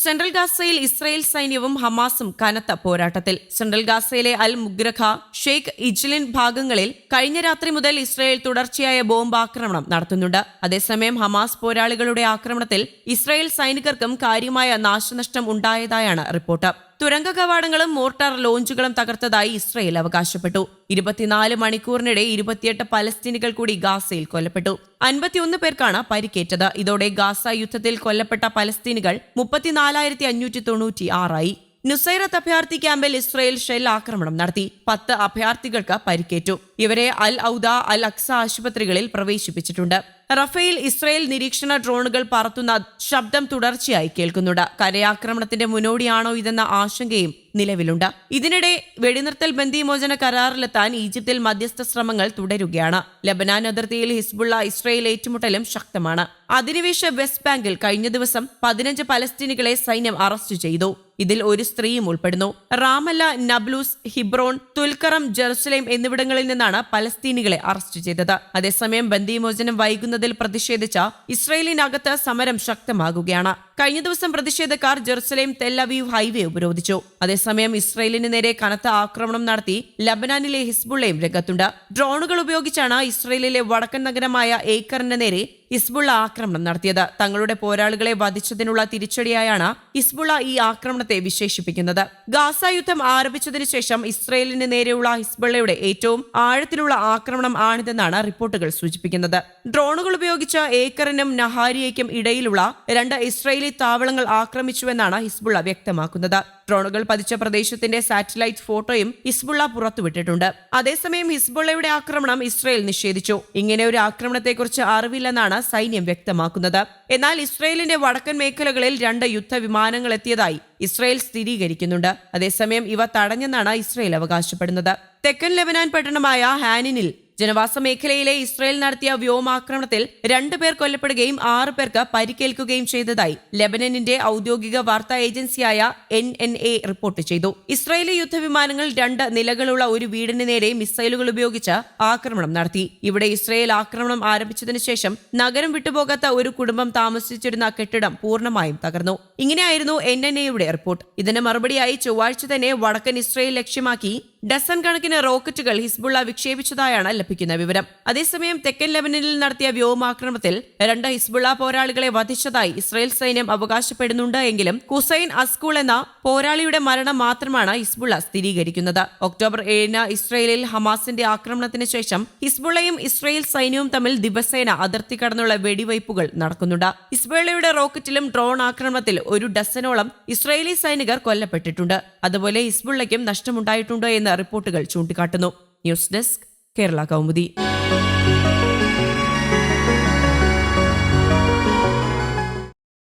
Central ഗാസയിൽ Israel സൈന്യവും ഹമാസും കനത്ത പോരാട്ടത്തിൽ. സെൻട്രൽ ഗാസയിലെ അൽ മുഗ്രഖ ഷെയ്ഖ് ഇജ്ലിൻ ഭാഗങ്ങളിൽ കഴിഞ്ഞ രാത്രി മുതൽ ഇസ്രായേൽ തുടർച്ചയായ ബോംബ് ആക്രമണം നടത്തുന്നുണ്ട്. അതേസമയം ഹമാസ് പോരാളികളുടെ ആക്രമണത്തിൽ ഇസ്രായേൽ സൈനികർക്കും കാര്യമായ നാശനഷ്ടം ഉണ്ടായതായാണ് റിപ്പോർട്ട്. തുരങ്ക കവാടങ്ങളും മോർട്ടാർ ലോഞ്ചുകളും തകർത്തതായി ഇസ്രയേൽ അവകാശപ്പെട്ടു. ഇരുപത്തിനാല് മണിക്കൂറിനിടെ ഇരുപത്തിയെട്ട് പലസ്തീനികൾ കൂടി ഗാസയിൽ കൊല്ലപ്പെട്ടു. അൻപത്തിയൊന്ന് പേർക്കാണ് പരിക്കേറ്റത്. ഇതോടെ ഗാസ യുദ്ധത്തിൽ കൊല്ലപ്പെട്ട പലസ്തീനികൾ മുപ്പത്തിനാലായിരത്തി അഞ്ഞൂറ്റി തൊണ്ണൂറ്റി ആറായി നുസൈറത്ത് അഭയാർത്ഥി ക്യാമ്പിൽ ഇസ്രയേൽ ഷെൽ ആക്രമണം നടത്തി. പത്ത് അഭയാർത്ഥികൾക്ക് പരിക്കേറ്റു. ഇവരെ അൽ ഔദ അൽ അക്സ ആശുപത്രികളിൽ പ്രവേശിപ്പിച്ചിട്ടുണ്ട്. റഫേൽ ഇസ്രയേൽ നിരീക്ഷണ ഡ്രോണുകൾ പറത്തുന്ന ശബ്ദം തുടർച്ചയായി കേൾക്കുന്നുണ്ട്. കരയാക്രമണത്തിന്റെ മുന്നോടിയാണോ ഇതെന്ന ആശങ്കയും നിലവിലുണ്ട്. ഇതിനിടെ വെടിനിർത്തൽ ബന്ദിമോചന കരാറിലെത്താൻ ഈജിപ്തിൽ മധ്യസ്ഥ ശ്രമങ്ങൾ തുടരുകയാണ്. ലബനാൻ അതിർത്തിയിൽ ഹിസ്ബുള്ള ഇസ്രയേൽ ഏറ്റുമുട്ടലും ശക്തമാണ്. അധിനിവേശ വെസ്റ്റ് ബാങ്കിൽ കഴിഞ്ഞ ദിവസം പതിനഞ്ച് പലസ്തീനികളെ സൈന്യം അറസ്റ്റ് ചെയ്തു. ഇതിൽ ഒരു സ്ത്രീയും ഉൾപ്പെടുന്നു. റാമല്ല നബ്ലൂസ് ഹിബ്രോൺ തുൽക്കറം ജെറുസലേം എന്നിവിടങ്ങളിൽ നിന്നാണ് പലസ്തീനികളെ അറസ്റ്റ് ചെയ്തത്. അതേസമയം ബന്ദിമോചനം വൈകുന്നതിൽ പ്രതിഷേധിച്ച ഇസ്രയേലിനകത്ത് സമരം ശക്തമാകുകയാണ്. കഴിഞ്ഞ ദിവസം പ്രതിഷേധക്കാർ ജെറുസലേം തെല്ലവീവ് ഹൈവേ ഉപരോധിച്ചു. അതേസമയം ഇസ്രയേലിന് നേരെ കനത്ത ആക്രമണം നടത്തി ലബനാനിലെ ഹിസ്ബുള്ളയും രംഗത്തുണ്ട്. ഡ്രോണുകൾ ഉപയോഗിച്ചാണ് ഇസ്രയേലിലെ വടക്കൻ നഗരമായ ഏക്കറിന് നേരെ ഹിസ്ബുള്ള ആക്രമണം നടത്തിയത്. തങ്ങളുടെ പോരാളികളെ വധിച്ചതിനുള്ള തിരിച്ചടിയായാണ് ഹിസ്ബുള്ള ഈ ആക്രമണത്തെ വിശേഷിപ്പിക്കുന്നത്. ഗാസ യുദ്ധം ആരംഭിച്ചതിനു ശേഷം ഇസ്രയേലിന് നേരെയുള്ള ഹിസ്ബുള്ളയുടെ ഏറ്റവും ആഴത്തിലുള്ള ആക്രമണം ആണിതെന്നാണ് റിപ്പോർട്ടുകൾ സൂചിപ്പിക്കുന്നത്. ഡ്രോണുകൾ ഉപയോഗിച്ച് ഏക്കറിനും നഹാരിയയ്ക്കും ഇടയിലുള്ള രണ്ട് ഇസ്രയേലി താവളങ്ങൾ ആക്രമിച്ചുവെന്നാണ് ഹിസ്ബുള്ള വ്യക്തമാക്കുന്നത്. ഡ്രോണുകൾ പതിച്ച പ്രദേശത്തിന്റെ സാറ്റലൈറ്റ് ഫോട്ടോയും ഹിസ്ബുള്ള പുറത്തുവിട്ടിട്ടുണ്ട്. അതേസമയം ഹിസ്ബുള്ളയുടെ ആക്രമണം ഇസ്രയേൽ നിഷേധിച്ചു. ഇങ്ങനെ ഒരു ആക്രമണത്തെക്കുറിച്ച് അറിവില്ലെന്നാണ് സൈന്യം വ്യക്തമാക്കുന്നത്. എന്നാൽ ഇസ്രയേലിന്റെ വടക്കൻ മേഖലകളിൽ രണ്ട് യുദ്ധ വിമാനങ്ങൾ എത്തിയതായി ഇസ്രയേൽ സ്ഥിരീകരിക്കുന്നുണ്ട്. അതേസമയം ഇവ തടഞ്ഞെന്നാണ് ഇസ്രയേൽ അവകാശപ്പെടുന്നത്. തെക്കൻ ലെബനാൻ പട്ടണമായ ഹാനിനിൽ ജനവാസ മേഖലയിലെ ഇസ്രയേൽ നടത്തിയ വ്യോമാക്രമണത്തിൽ രണ്ടു പേർ കൊല്ലപ്പെടുകയും ആറ് പേർക്ക് പരിക്കേൽക്കുകയും ചെയ്തതായി ലെബനനിന്റെ ഔദ്യോഗിക വാർത്താ ഏജൻസിയായ എൻ എൻ എ റിപ്പോർട്ട് ചെയ്തു. ഇസ്രയേലി യുദ്ധവിമാനങ്ങൾ രണ്ട് നിലകളുള്ള ഒരു വീടിന് നേരെ മിസൈലുകൾ ഉപയോഗിച്ച് ആക്രമണം നടത്തി. ഇവിടെ ഇസ്രയേൽ ആക്രമണം ആരംഭിച്ചതിനു ശേഷം നഗരം വിട്ടുപോകാത്ത ഒരു കുടുംബം താമസിച്ചിരുന്ന കെട്ടിടം പൂർണമായും തകർന്നു. ഇങ്ങനെയായിരുന്നു എൻ എൻ എയുടെ റിപ്പോർട്ട്. ഇതിന് മറുപടിയായി ചൊവ്വാഴ്ച തന്നെ വടക്കൻ ഇസ്രയേൽ ലക്ഷ്യമാക്കി ഡസൻ കണക്കിന് റോക്കറ്റുകൾ ഹിസ്ബുള്ള വിക്ഷേപിച്ചതായാണ് ലഭിക്കുന്ന വിവരം. അതേസമയം തെക്കൻ ലെബനനിൽ നടത്തിയ വ്യോമാക്രമണത്തിൽ രണ്ട് ഹിസ്ബുള്ള പോരാളികളെ വധിച്ചതായി ഇസ്രായേൽ സൈന്യം അവകാശപ്പെടുന്നുണ്ട് എങ്കിലും ഹുസൈൻ അസ്കൂൾ എന്ന പോരാളിയുടെ മരണം മാത്രമാണ് ഹിസ്ബുള്ള സ്ഥിരീകരിക്കുന്നത്. ഒക്ടോബർ ഏഴിന് ഇസ്രയേലിൽ ഹമാസിന്റെ ആക്രമണത്തിന് ശേഷം ഹിസ്ബുള്ളയും ഇസ്രയേൽ സൈന്യവും തമ്മിൽ ദിവസേന അതിർത്തി കടന്നുള്ള വെടിവയ്പുകൾ നടക്കുന്നുണ്ട്. ഹിസ്ബുള്ളയുടെ റോക്കറ്റിലും ഡ്രോൺ ആക്രമണത്തിൽ ഒരു ഡസനോളം ഇസ്രയേലി സൈനികർ കൊല്ലപ്പെട്ടിട്ടുണ്ട്. അതുപോലെ ഹിസ്ബുള്ളയ്ക്കും നഷ്ടമുണ്ടായിട്ടുണ്ട് എന്ന് റിപ്പോർട്ടുകൾ ചൂണ്ടിക്കാട്ടുന്നു. News desk Kerala Kaumudi.